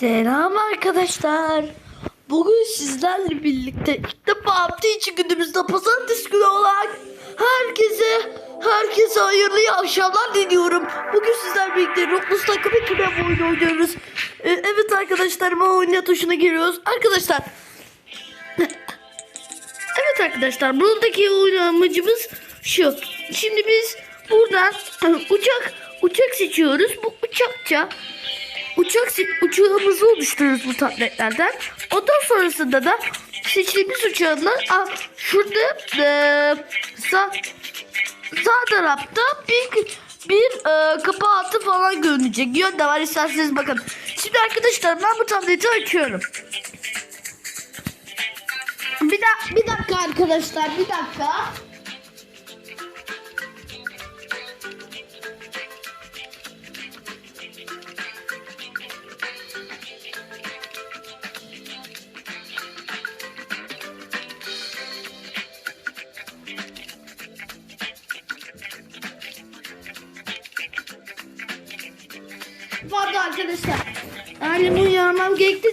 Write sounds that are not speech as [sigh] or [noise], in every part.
Selam arkadaşlar. Bugün sizlerle birlikte ilk defa hafta içi günümüzde pazartesi günü olarak herkese herkese hayırlı akşamlar diliyorum. Bugün sizlerle birlikte Roblox takım ekibi oyunu oynuyoruz. Ee, evet arkadaşlar bu oyuna tuşuna giriyoruz. Arkadaşlar [laughs] Evet arkadaşlar buradaki oyun amacımız şu. Şimdi biz buradan [clears throat] uçak uçak seçiyoruz. Bu uçakça uçak uçağımızı oluşturuyoruz bu tabletlerden. Ondan sonrasında da seçtiğimiz uçağından aa, şurada eee sağ, sağ tarafta bir bir eee, kapı altı falan görünecek. Yön var isterseniz bakın. Şimdi arkadaşlar ben bu tableti açıyorum. Bir, da, bir dakika arkadaşlar bir dakika.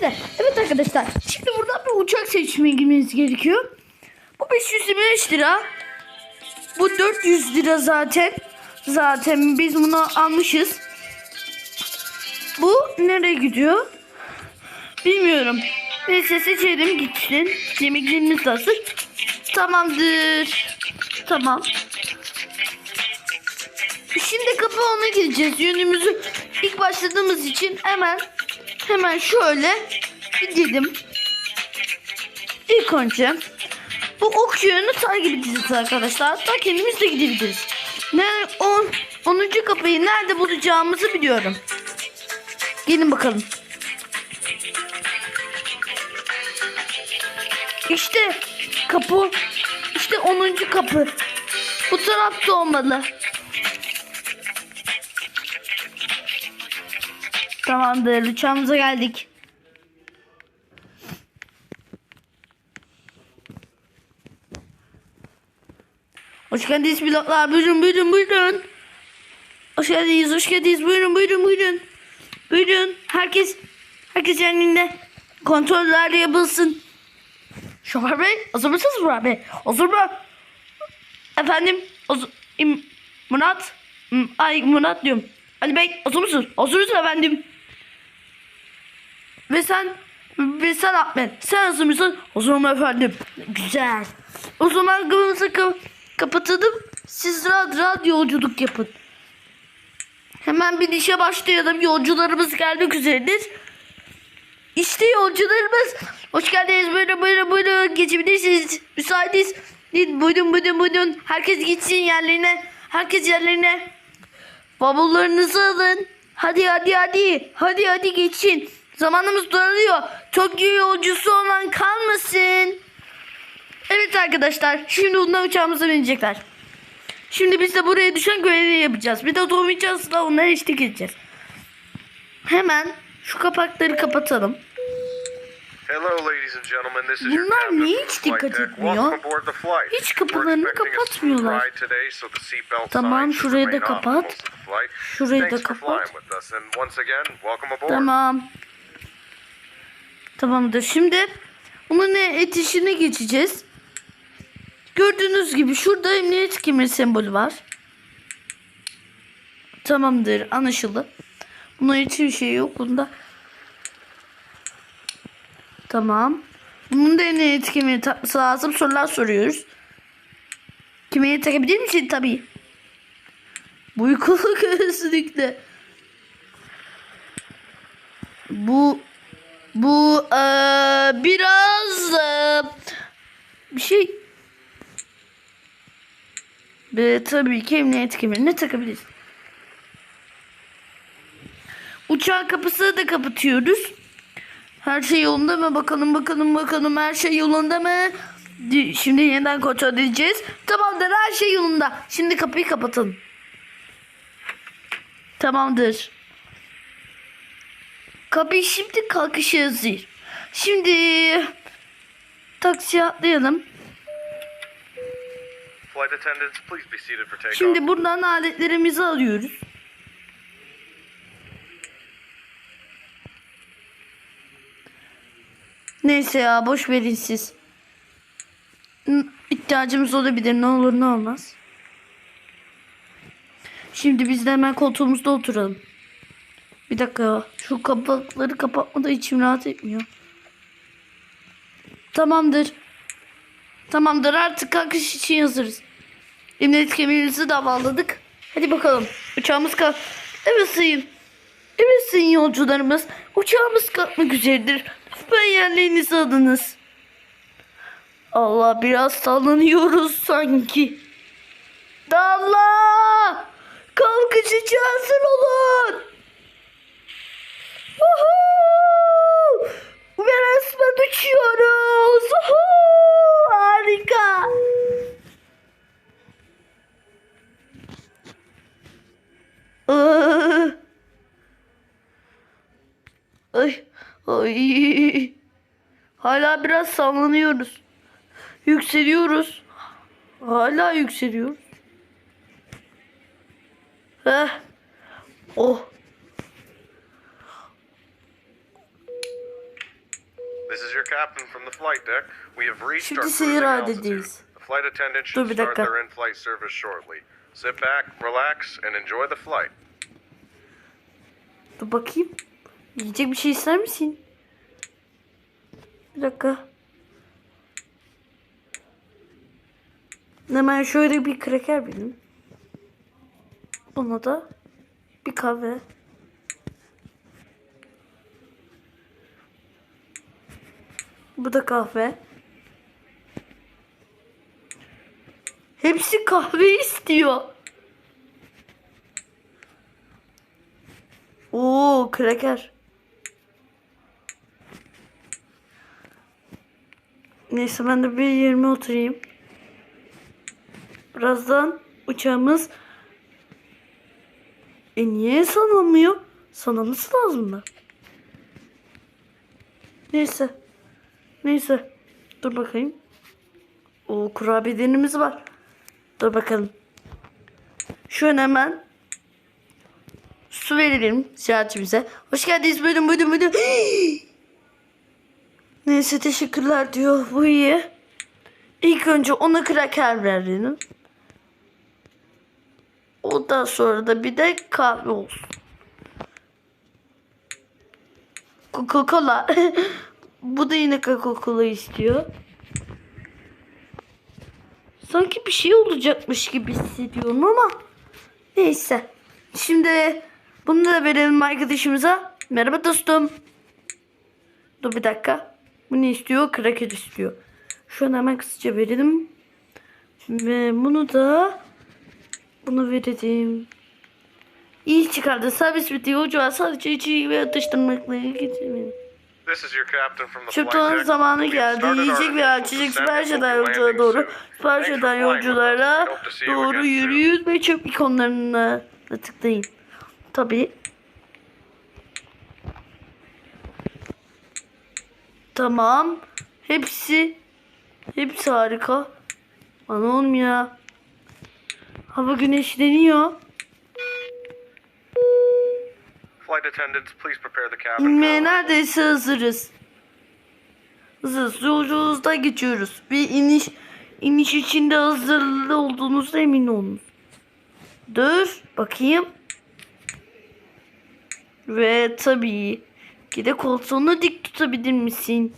De. Evet arkadaşlar. Şimdi buradan bir uçak seçmeye girmeniz gerekiyor. Bu 525 lira. Bu 400 lira zaten. Zaten biz bunu almışız. Bu nereye gidiyor? Bilmiyorum. Neyse seçelim gitsin. Yemeklerimiz de hazır. Tamamdır. Tamam. Şimdi kapı ona gideceğiz. Yönümüzü ilk başladığımız için hemen hemen şöyle gidelim. İlk önce bu ok yönünü takip edeceğiz arkadaşlar. Hatta kendimiz de gidebiliriz. Ne, on, 10. kapıyı nerede bulacağımızı biliyorum. Gelin bakalım. İşte kapı. İşte 10. kapı. Bu tarafta olmalı. Tamamdır. Uçağımıza geldik. Hoş geldiniz pilotlar. Buyurun buyurun buyurun. Hoş geldiniz. Hoş geldiniz. Buyurun buyurun buyurun. Buyurun. Herkes herkes yerinde kontroller yapılsın. Şoför Bey hazır mısınız Murat Bey? Hazır mı? Efendim? Hazır, im, Murat? Ay Murat diyorum. Ali Bey hazır mısın? Hazırız efendim. Ve sen ve sen Ahmet. Sen hazır mısın? Hazırım efendim. Güzel. O zaman kapımızı ka- kapatalım. Siz rahat rahat yolculuk yapın. Hemen bir işe başlayalım. Yolcularımız gelmek üzeredir. İşte yolcularımız. Hoş geldiniz. Buyurun buyurun buyurun. Geçebilirsiniz. Müsaitiz. Buyurun buyurun buyurun. Herkes gitsin yerlerine. Herkes yerlerine. Bavullarınızı alın. Hadi hadi hadi. Hadi hadi geçin. Zamanımız daralıyor. Tokyo yolcusu olan kalmasın. Evet arkadaşlar. Şimdi ondan uçağımıza binecekler. Şimdi biz de buraya düşen görevi yapacağız. Bir de otomayacağız da onlara eşlik edeceğiz. Hemen şu kapakları kapatalım. Hello, ladies and gentlemen. This is Bunlar niye hiç dikkat etmiyor? Hiç kapılarını kapatmıyorlar. Tamam, şurayı da kapat. Şurayı da kapat. Tamam. Tamamdır. Şimdi bunun etişine geçeceğiz. Gördüğünüz gibi şurada emniyet kemeri sembolü var. Tamamdır. Anlaşıldı. Bunun için bir şey yok. Bunda. Tamam. Bunun da emniyet kemeri takması lazım. Sorular soruyoruz. Kemeri takabilir misin? Tabii. Bu uykuluk [laughs] kesinlikle. Bu bu eee, biraz eee, bir şey ve tabii ki emniyet kemerine takabiliriz. Uçağın kapısını da kapatıyoruz. Her şey yolunda mı? Bakalım bakalım bakalım her şey yolunda mı? Di- Şimdi yeniden kontrol edeceğiz. Tamamdır her şey yolunda. Şimdi kapıyı kapatalım. Tamamdır. Kapıyı şimdi kalkışa hazır. Şimdi taksiye atlayalım. Flight attendants, please be seated for takeoff. Şimdi buradan aletlerimizi alıyoruz. Neyse ya boş verin siz. İhtiyacımız olabilir ne olur ne olmaz. Şimdi biz de hemen koltuğumuzda oturalım. Bir dakika. Şu kapakları kapatmada içim rahat etmiyor. Tamamdır. Tamamdır artık kalkış için hazırız. Emniyet kemerimizi de bağladık. Hadi bakalım. Uçağımız kalk. Evet sayın. Evet sayın yolcularımız. Uçağımız kalkmak üzeredir. Lütfen yerlerinizi alınız. Allah biraz sallanıyoruz sanki. Dalla! Kalkış için hazır olun. Woohoo! Ve resmen uçuyoruz. Woohoo! Harika. Ay, ay. Hala biraz sallanıyoruz. Yükseliyoruz. Hala yükseliyoruz. Heh. Oh. This is your captain from the flight deck. We have reached Şimdi our cruising altitude. The flight attendant Dur should start their in-flight service shortly. Sit back, relax, and enjoy the flight. Dur bakayım. Yiyecek bir şey ister misin? Bir dakika. Hemen şöyle bir kraker benim. Buna da bir kahve. Bu da kahve. Hepsi kahve istiyor. Oo, kraker. Neyse ben de bir yerime oturayım. Birazdan uçağımız e niye sanamıyor? Sanaması lazım da. Neyse. Neyse. Dur bakayım. O kurabiyelerimiz var. Dur bakalım. An hemen su verelim ziyaretimize. Hoş geldiniz buyurun buyurun buyurun. [gasps] Neyse teşekkürler diyor. Bu iyi. İlk önce ona kraker verelim. Ondan sonra da bir de kahve olsun. Coca-Cola. [laughs] Bu da yine Coca-Cola istiyor. Sanki bir şey olacakmış gibi hissediyorum ama neyse. Şimdi bunu da verelim arkadaşımıza. Merhaba dostum. Dur bir dakika. Bu ne istiyor? Kraker istiyor. Şu an hemen kısaca verelim. Ve bunu da bunu verelim. İyi çıkardı. Servis bitti. Yolcular sadece içi ve atıştırmakla ilgili. This is your captain from the Çöp flight tavan deck. zamanı geldi. Yiyecek initial içecek sipariş eden yolculara doğru sipariş eden yolculara doğru yürüyün ve çöp ikonlarına tıklayın. Tabii. Tamam. Hepsi hepsi harika. Ana oğlum ya. Hava güneşleniyor. Flight attendants, please prepare the cabin. İnmeye neredeyse hazırız. Hazırız. Yolculuğumuzda geçiyoruz. Bir iniş iniş içinde hazırlı olduğunuzda emin olun. Dur bakayım. Ve tabii ki de koltuğunu dik tutabilir misin?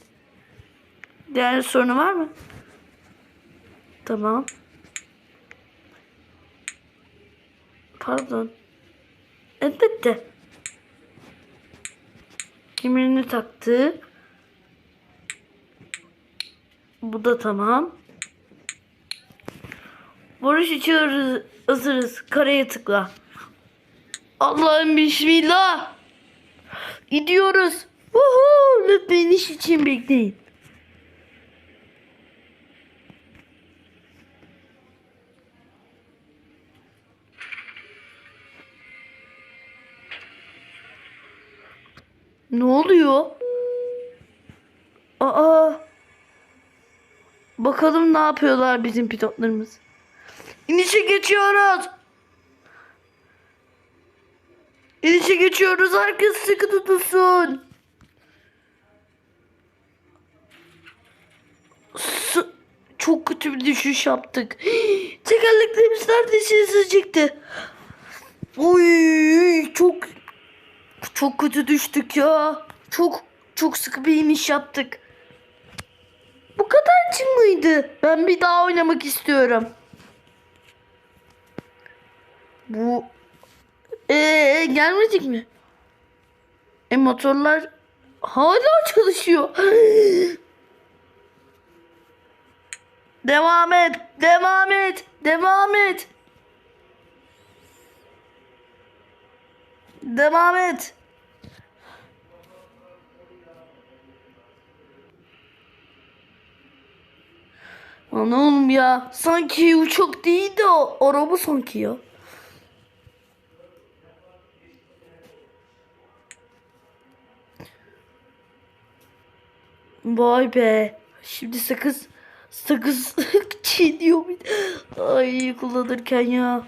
Diğer sorunu var mı? Tamam. Pardon. Elbette. Kemerini taktı. Bu da tamam. Barış için hazırız-. Kareye tıkla. Allah'ım bismillah. Gidiyoruz. Woohoo! Lütfen iş için bekleyin. Ne oluyor? Aa. Bakalım ne yapıyorlar bizim pilotlarımız. İnişe geçiyoruz. İnişe geçiyoruz. Herkes sıkı tutulsun. çok kötü bir düşüş yaptık. [gasps] Tekerleklerimiz neredeyse sızacaktı. Oy çok çok kötü düştük ya. Çok çok sıkı bir iniş yaptık. Bu kadar mıydı? Ben bir daha oynamak istiyorum. Bu ee, gelmedik mi? E motorlar hala çalışıyor. [gasps] devam et, devam et, devam et. Devam et. Lan oğlum ya sanki uçak değil de araba sanki ya. Vay be. Şimdi sakız sakız [laughs] çiğniyor bir. Ay kullanırken ya.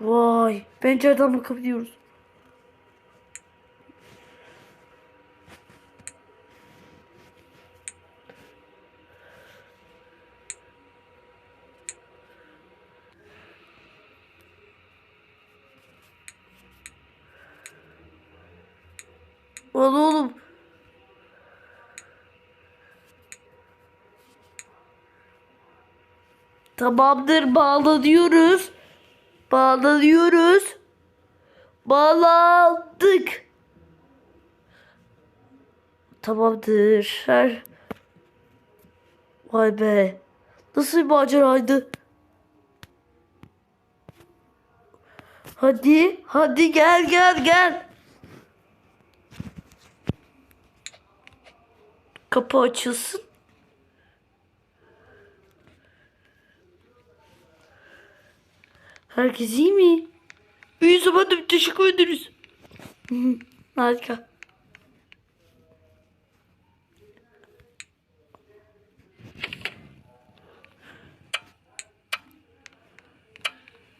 Vay. Pencereden bakabiliyoruz. Lan oğlum. Tamamdır bağlanıyoruz. Bağlanıyoruz. Bağlandık. Tamamdır. Her... Vay be. Nasıl bir maceraydı? Hadi, hadi gel gel gel. Kapı açılsın. Herkes iyi mi? İyi zaman teşekkür ederiz. [laughs] Harika.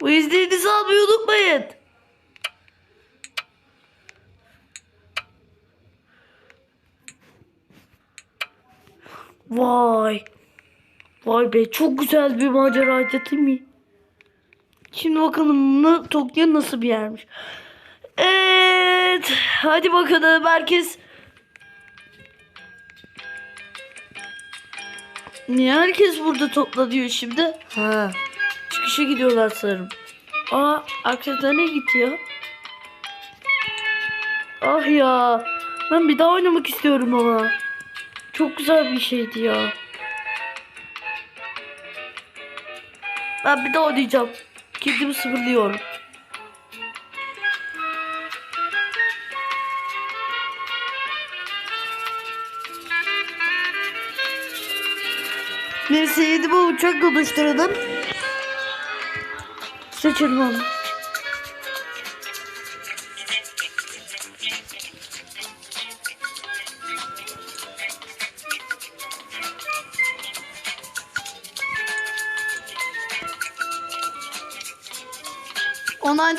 Bu izlerinizi almayı unutmayın. Vay. Vay be çok güzel bir maceraydı değil mi? Şimdi bakalım Tokyo nasıl bir yermiş. Evet. Hadi bakalım herkes. Niye herkes burada toplanıyor şimdi? Ha. Çıkışa gidiyorlar sanırım. Aa arkadaşlar ne gidiyor? Ah ya. Ben bir daha oynamak istiyorum ama. Çok güzel bir şeydi ya. Ben bir daha oynayacağım. Kendimi sıfırlıyorum. Neyse yedi bu uçak oluşturalım. Seçelim onu.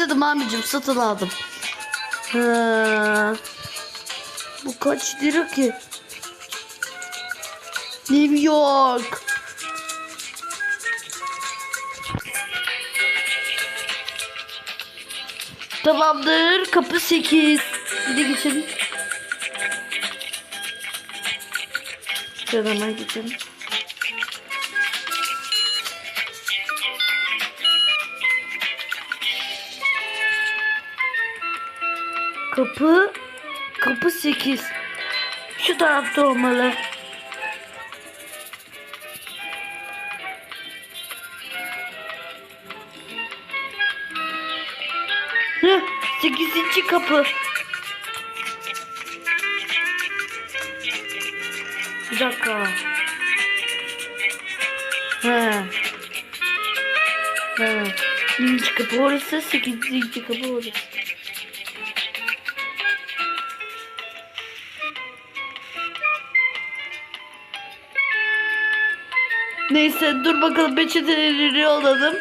Onayladım abicim satın aldım. Ha. Bu kaç lira ki? New York. Tamamdır. Kapı 8. Hadi geçelim. Şöyle hemen geçelim. Kapı kapı 8. Şu tarafta olmalı. Heh, 8. kapı. Bir dakika. He. He. Birinci kapı orası, sekizinci kapı orası. Neyse dur bakalım peçeteleri alalım.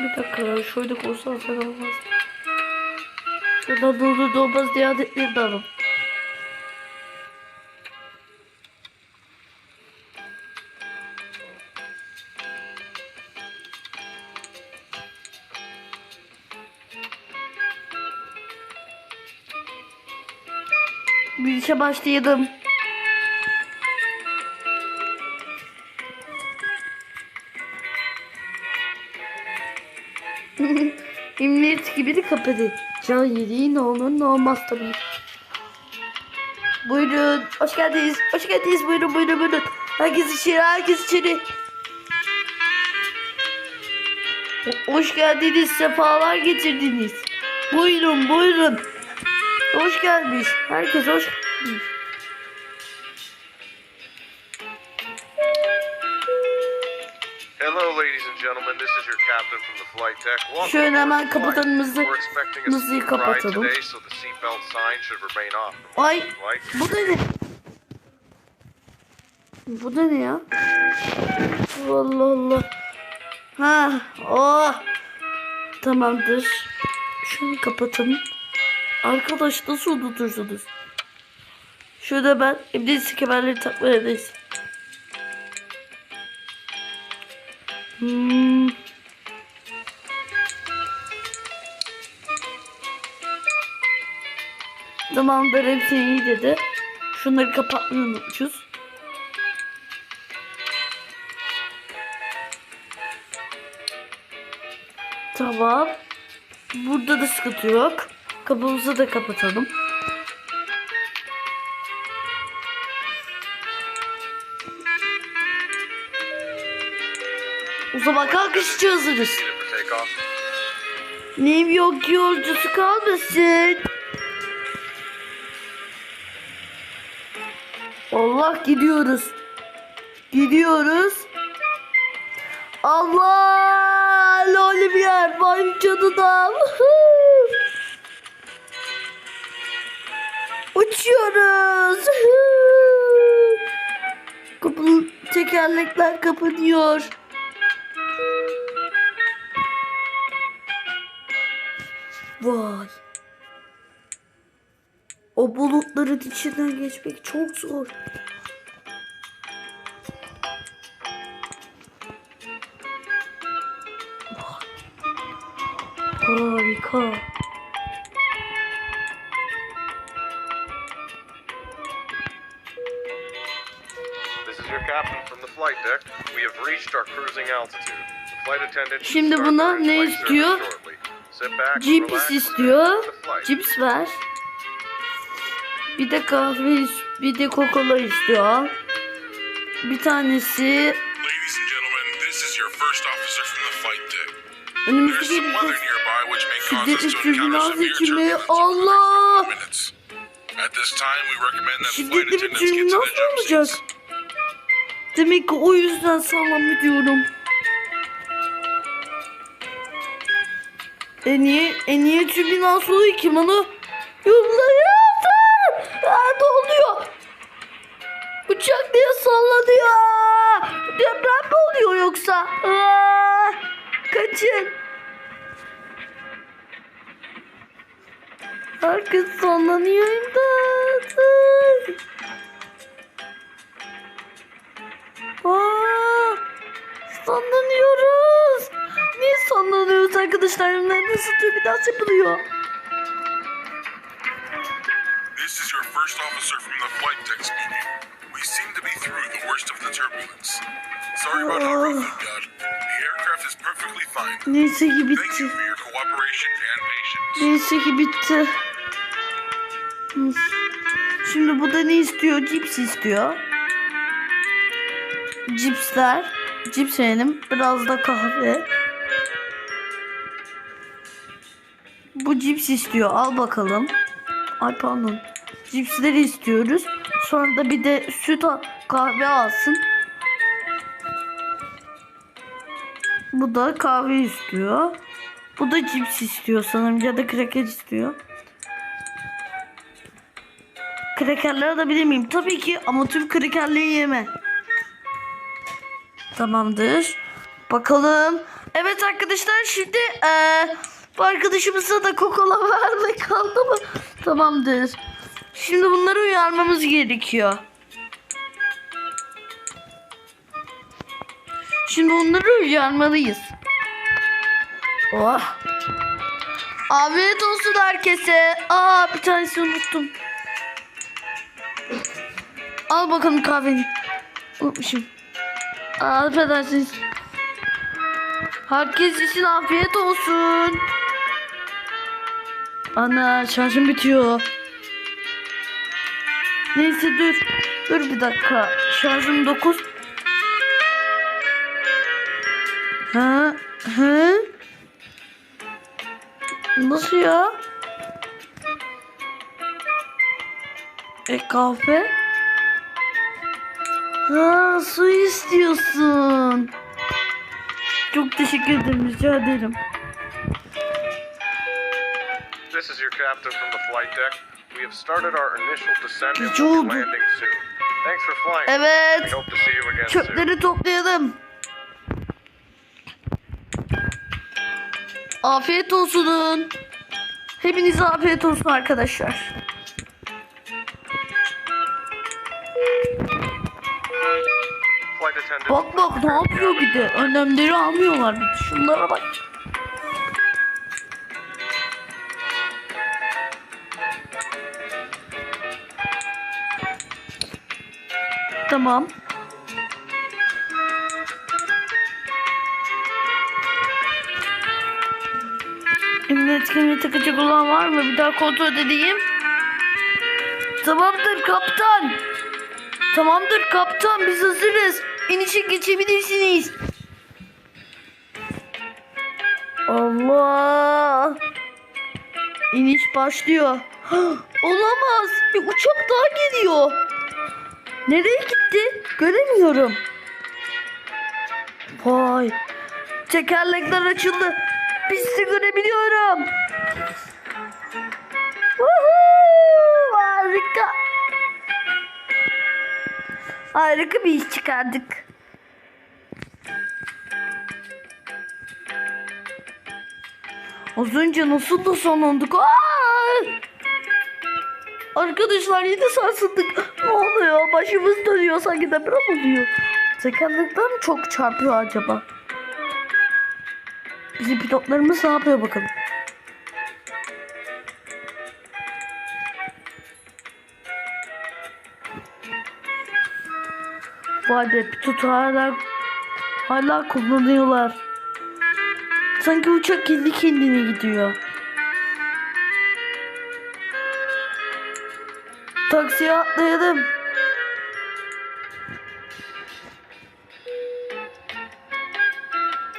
Bir dakika şöyle koysan sen olmaz. Şuradan dolu dolmaz diye adetleri de alalım. İşe başlayalım. [laughs] Emniyet gibi de kapadı. Can yediği ne olur ne olmaz tabii. Buyurun. Hoş geldiniz. Hoş geldiniz. Buyurun buyurun buyurun. Herkes içeri. Herkes içeri. Hoş geldiniz. Sefalar getirdiniz. Buyurun buyurun. Hoş geldiniz. Herkes hoş geldiniz. Hello, ladies and gentlemen. This is your captain from the flight deck. Welcome Şöyle hemen kapatalımızı ride kapatalım. Ay bu da ne? Bu da ne ya? Allah Allah. Ha, oh. Tamamdır. Şunu kapatalım. Arkadaş nasıl unutursunuz? Şurada ben emniyet kemerleri takmayadayız. Hmm. Tamamdır hepsi iyi dedi. Şunları kapatmayı unutmuşuz. Tamam. Burada da sıkıntı yok. Kapımızı da kapatalım. Zaman kalkışçı hazırız. New York yolcusu kalmasın. Allah gidiyoruz. Gidiyoruz. Allah loli bir yer. Vay canına. Uçuyoruz. Kapı, tekerlekler kapanıyor. Vay. O bulutların içinden geçmek çok zor. Harika. Şimdi buna ne istiyor? Cips istiyor. Cips ver. Bir de kahve, bir de Coca-Cola istiyor. Bir tanesi önümüzdeki şiddetli içimi turbulence Allah! Şiddetli bir jump olacak? Demek ki o yüzden sağlam diyorum. E niye, e niye türbülans oluyor ki bana? Yollayın! Aa, ne oluyor? Uçak niye sallanıyor? Deprem mi oluyor yoksa? Kaçın. Herkes sallanıyor imdat. Sallanıyoruz arkadaşlar? Nasıl türbülans yapılıyor? This is your first officer from the flight deck speaking. We seem to be through the worst of the turbulence. Sorry about our route, God. The aircraft is perfectly fine. Neyse ki Thank bitti. you for your cooperation and patience. Neyse ki bitti. Şimdi bu da ne istiyor? Cips istiyor. Cipsler. Cips verelim. Biraz da kahve. Bu cips istiyor. Al bakalım. Ay pardon. Cipsleri istiyoruz. Sonra da bir de süt kahve alsın. Bu da kahve istiyor. Bu da cips istiyor sanırım ya da kraker istiyor. Krakerleri alabilir miyim? Tabii ki ama tüm krakerleri yeme. Tamamdır. Bakalım. Evet arkadaşlar şimdi eee, Bu arkadaşımıza da kokola verme kaldı mı? Tamamdır. Şimdi bunları uyarmamız gerekiyor. Şimdi onları uyarmalıyız. Oh. Afiyet olsun herkese. Aa bir tanesini unuttum. Al bakalım kahveni. Unutmuşum. Aa, affedersiniz. Herkes için afiyet olsun. Ana şarjım bitiyor. Neyse dur. Dur bir dakika. Şarjım 9. Ha? Ha? Nasıl ya? E kahve? Ha su istiyorsun. Çok teşekkür ederim rica ederim. This is your captain from the flight deck. We have started our initial descent and Gece will be oldu. landing soon. Thanks for flying. Evet. We hope to see you again soon. Çöpleri toplayalım. Afiyet olsun. Hepinize afiyet olsun arkadaşlar. Flight. Bak bak ne yapıyor bir de. Önlemleri almıyorlar bir de. Şunlara bak. Tamam. Kemerine takacak olan var mı? Bir daha kontrol edeyim. Tamamdır kaptan. Tamamdır kaptan biz hazırız. İnişe geçebilirsiniz. Allah. İniş başlıyor. [gasps] Olamaz. Bir uçak daha geliyor. Nereye gitti? Göremiyorum. Vay. Tekerlekler açıldı. Pisti görebiliyorum. Woohoo! Harika. Harika bir iş çıkardık. Az önce nasıl da sanandık? Aa! Arkadaşlar yine sarsıldık. Ne oluyor? Başımız dönüyor sanki deprem oluyor. Tekerlekler mi çok çarpıyor acaba? Bizim pilotlarımız ne yapıyor bakalım. Vay be pilot hala, hala kullanıyorlar. Sanki uçak kendi kendine gidiyor. Taksiye atlayalım.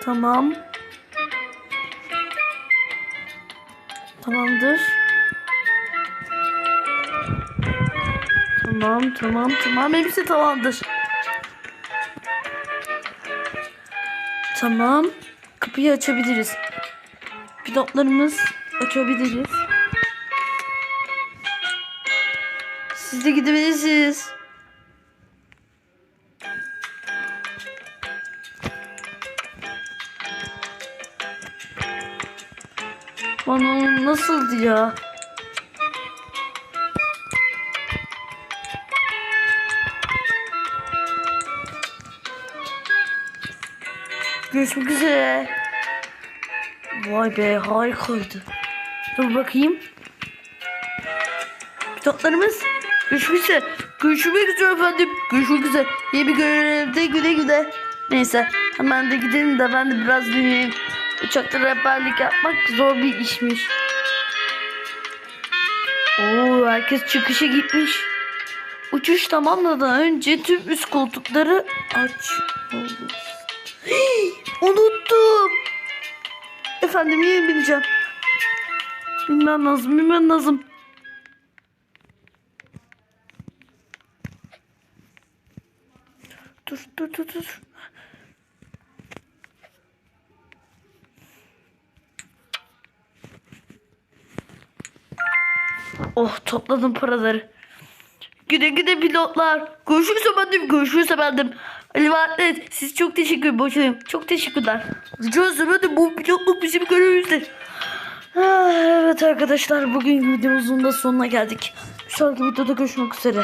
Tamam. Tamamdır. Tamam, tamam, tamam. Hepsi tamamdır. Tamam. Kapıyı açabiliriz. Pilotlarımız açabiliriz. Siz de gidebilirsiniz. Bana nasıldı ya? Görüşmek üzere. Vay be harikaydı. Dur bakayım. Pilotlarımız görüşmek üzere. Görüşmek üzere efendim. Görüşmek üzere. İyi bir görevde güle güle. Neyse hemen de gidelim de ben de biraz dinleyeyim. Uçakta rehberlik yapmak zor bir işmiş. Oo herkes çıkışa gitmiş. Uçuş tamamladan önce tüm üst koltukları aç. Hii, unuttum. Efendim yeni bineceğim. Bilmem lazım, bilmem lazım. Dur, dur, dur, dur. Oh topladım paraları. Güle güle pilotlar. Görüşürüz efendim. Görüşürüz efendim. Ali Vatlet siz çok teşekkür ederim. Çok teşekkürler. Rica ederim. Bu pilotluk bizim görevimizdir. Ah, evet arkadaşlar bugün videomuzun da sonuna geldik. Sonraki videoda görüşmek üzere.